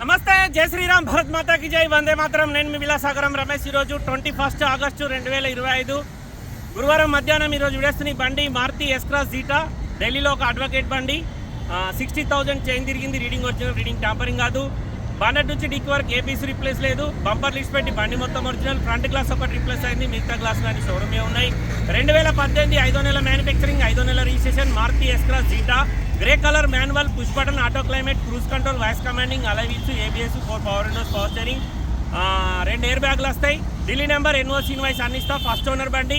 నమస్తే జై శ్రీరామ్ భరత్ మాతాకి జై. వందే మాత్రం. నేను మీ విలాసాగరం రమేష్. ఈరోజు ట్వంటీ ఫస్ట్ ఆగస్టు రెండు వేల ఇరవై ఐదు. గురువారం మధ్యాహ్నం ఈరోజు విడేస్తున్న బండి మారుతి ఎస్క్రాస్ జీటా ఢిల్లీలో ఒక అడ్వకేట్ బండి. సిక్స్టీ థౌజండ్ చైన్ తిరిగింది. రీడింగ్ ఒరిజినల్ రీడింగ్ ట్యాంపరింగ్ కాదు. బానెట్ నుంచి డిక్ వరకు ఏపీసీ రీప్లేస్ లేదు. బంపర్ లిస్ట్ పెట్టి బండి మొత్తం ఒరిజినల్ ఫ్రంట్ గ్లాస్ ఒకటి రీప్లేస్ అయింది. మిగతా గ్లాస్ కానీ షోరూమే ఉన్నాయి. రెండు వేల పద్దెనిమిది ఐదో నెల మ్యానుఫ్యాక్చరింగ్ ఐదో నెల registration Maruti S Cross Zeta grey colour manual push button auto climate cruise control voice commanding alloy wheels ABS four power windows power steering రెండు ఎయిర్ బ్యాగ్లు వస్తాయి. ఢిల్లీ నెంబర్ ఎన్ఓసి ఇన్వాయిస్ అన్ని ఇస్తా. ఫస్ట్ ఓనర్ బండి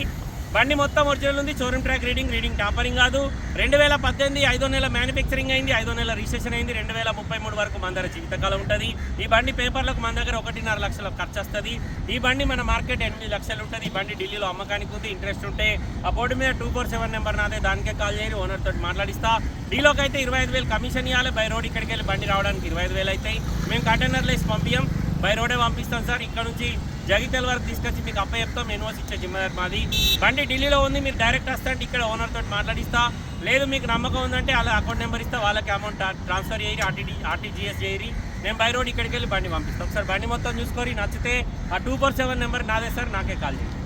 బండి మొత్తం ఒరిజినల్ ఉంది. Showroom track reading reading tampering కాదు. రెండు వేల పద్దెనిమిది ఐదో నెల మ్యానుఫ్యాక్చరింగ్ అయింది ఐదో నెల రిజిస్ట్రేషన్ అయింది రెండు వేల ముప్పై మూడు వరకు మన దగ్గర జీవితకాలం ఉంటుంది. ఈ బండి పేపర్లకు మన దగ్గర ఒకటిన్నర లక్షల ఖర్చు వస్తుంది ఈ బండి మన మార్కెట్ ఎనిమిది లక్షలు ఉంటుంది. ఈ బండి ఢిల్లీలో అమ్మకానికి ఉంది ఇంట్రెస్ట్ ఉంటే. ఆ బోర్డు మీద టూ ఫోర్ సెవెన్ నెంబర్ నాదే దానికే కాల్ చేయండి ఓనర్ తోటి మాట్లాడిస్తా. డీలోకి అయితే ఇరవై ఐదు వేలు కమిషన్ ఇవ్వాలి బై రోడ్ ఇక్కడికి వెళ్ళి బండి రావడానికి ఇరవై ఐదు వేలు అవుతాయి. మేము కంటైనర్లు వేసి పంపించాం బై రోడే పంపిస్తాం సార్. ఇక్కడ నుంచి జగిత్యాల వరకు తీసుకొచ్చి మీకు అప్ప చెప్తాం ఎన్ఓసి ఇచ్చే జిమ్మదార్ మాది. బండి ఢిల్లీలో ఉంది మీరు డైరెక్ట్ వస్తాంటే ఇక్కడ ఓనర్ తోటి మాట్లాడిస్తా. లేదు మీకు నమ్మకం ఉందంటే వాళ్ళ అకౌంట్ నెంబర్ ఇస్తా వాళ్ళకి అమౌంట్ ట్రాన్స్ఫర్ చేయరి ఆర్టీడీ ఆర్టీజీఎస్ చేయరి మేము బై రోడ్ ఇక్కడికి వెళ్ళి బండి పంపిస్తాం. సార్ బండి మొత్తం చూసుకొని నచ్చితే ఆ టూ ఫోర్ సెవెన్ నెంబర్ నాదే సార్ నాకే కాల్ చేయండి.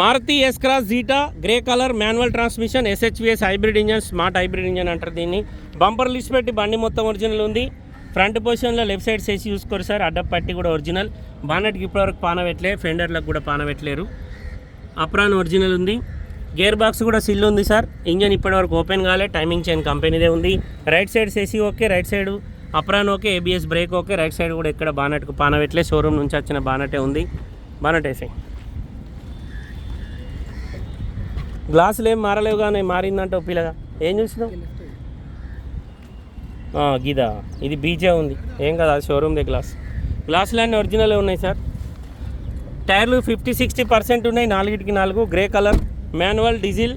Maruti S Cross Zeta grey colour manual transmission SHVS hybrid engine smart hybrid engine అంటారు దీన్ని. బంపర్ లిస్ట్ పెట్టి బండి మొత్తం ఒరిజినల్ ఉంది. ఫ్రంట్ పొజిషన్లో లెఫ్ట్ సైడ్ చేసి చూసుకోరు సార్. అడ్డ పట్టి కూడా ఒరిజినల్ బానెట్కి ఇప్పటివరకు పానవెట్టలే ఫెండర్లకు కూడా పానవెట్టలేరు అప్రాన్ ఒరిజినల్ ఉంది. గేర్ బాక్స్ కూడా సిల్ ఉంది సార్. ఇంజన్ ఇప్పటివరకు ఓపెన్ కాలే. టైమింగ్ చైన్ కంపెనీదే ఉంది. Right side సేసీ okay. Right side apron okay. ABS brake okay. Right side కూడా ఇక్కడ బానెట్కు పానవెట్టలే షోరూమ్ నుంచి వచ్చిన బానటే ఉంది. బానట్ వేసాయి. గ్లాసులు ఏం మారలేవు కానీ మారిందంటే పిల్లగా. ఏం చూసినావు? గీదా గిదా. ఇది బీజే ఉంది. ఏం కదా అది షోరూమ్దే గ్లాస్. గ్లాసులు అన్నీ ఒరిజినలే ఉన్నాయి సార్. టైర్లు ఫిఫ్టీ సిక్స్టీ పర్సెంట్ ఉన్నాయి. నాలుగిటికి నాలుగు. Grey colour manual diesel.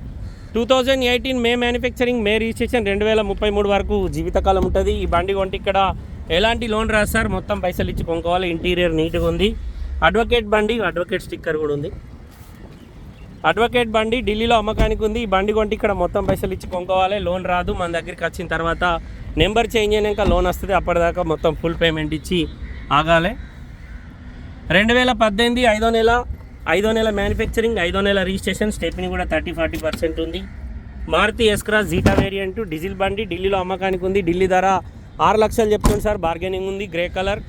Two thousand eighteen May manufacturing May registration. రెండు వేల ముప్పై మూడు వరకు జీవితకాలం ఉంటుంది. ఈ బండి కొంటే ఇక్కడ ఎలాంటి లోన్ రాదు సార్. మొత్తం పైసలు ఇచ్చి కొనుక్కోవాలి ఇంటీరియర్ నీట్గా ఉంది. అడ్వకేట్ బండి అడ్వకేట్ స్టిక్కర్ కూడా ఉంది. అడ్వకేట్ బండి ఢిల్లీలో అమ్మకానికి ఉంది. ఈ బండి కొంటే ఇక్కడ మొత్తం పైసలు ఇచ్చి కొనుక్కోవాలి. లోన్ రాదు. మన దగ్గరికి వచ్చిన తర్వాత నెంబర్ చేంజ్ అయినాక లోన్ వస్తుంది. అప్పటిదాకా మొత్తం ఫుల్ పేమెంట్ ఇచ్చి ఆగాలి. రెండు వేల పద్దెనిమిది ఐదో నెల ఐదో నెల మ్యానుఫ్యాక్చరింగ్ ఐదో నెల రిజిస్ట్రేషన్ స్టెప్ని కూడా థర్టీ ఫార్టీ పర్సెంట్ ఉంది. Maruti S Cross Zeta variant diesel బండి ఢిల్లీలో అమ్మకానికి ఉంది. ఢిల్లీ ధర ఆరు లక్షలు చెప్తుంది సార్ బార్గెనింగ్ ఉంది. Grey colour.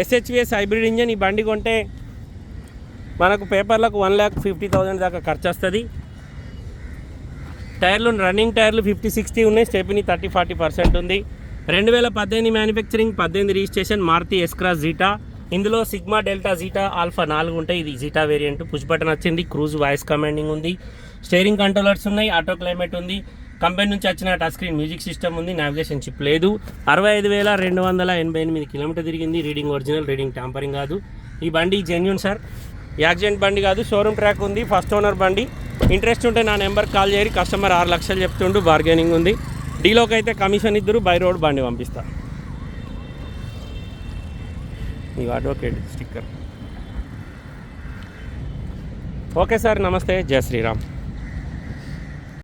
SHVS hybrid engine ఈ బండి కొంటే మనకు పేపర్లకు వన్ ల్యాక్ ఫిఫ్టీ థౌజండ్ దాకా ఖర్చు వస్తుంది టైర్లు రన్నింగ్ టైర్లు ఫిఫ్టీ సిక్స్టీ ఉన్నాయి. స్టెపిని థర్టీ ఫార్టీ పర్సెంట్ ఉంది. రెండు వేల పద్దెనిమిది మ్యానుఫ్యాక్చరింగ్ పద్దెనిమిది registration Maruti S Cross Zeta. ఇందులో సిగ్మా డెల్టా జీటా ఆల్ఫా నాలుగు ఉంటాయి. ఇది జీటా వేరియంట్. పుష్ బటన్ వచ్చింది. క్రూజ్ వాయిస్ కమాండింగ్ ఉంది. స్టీరింగ్ కంట్రోలర్స్ ఉన్నాయి. ఆటో క్లైమేట్ ఉంది. కంపెనీ నుంచి వచ్చిన టచ్ స్క్రీన్ మ్యూజిక్ సిస్టమ్ ఉంది. నావిగేషన్ చిప్ లేదు. అరవై ఐదు వేల రెండు వందల ఎనభై ఎనిమిది కిలోమీటర్ తిరిగింది. రీడింగ్ ఒరిజినల్ రీడింగ్ ట్యాంపరింగ్ కాదు. ఈ బండి జెన్యున్ సార్ యాక్సిడెంట్ బండి కాదు షోరూమ్ ట్రాక్ ఉంది ఫస్ట్ ఓనర్ బండి. ఇంట్రెస్ట్ ఉంటే నా నెంబర్ కాల్ చేయరు కస్టమర్ ఆరు లక్షలు చెప్తుండు బార్గెనింగ్ ఉంది. డీలోకి అయితే కమిషన్ ఇద్దరు బై రోడ్ బండి పంపిస్తా. ఈ అడ్వకేట్ స్టిక్కర్ ఓకే సార్ నమస్తే జయ శ్రీరామ్.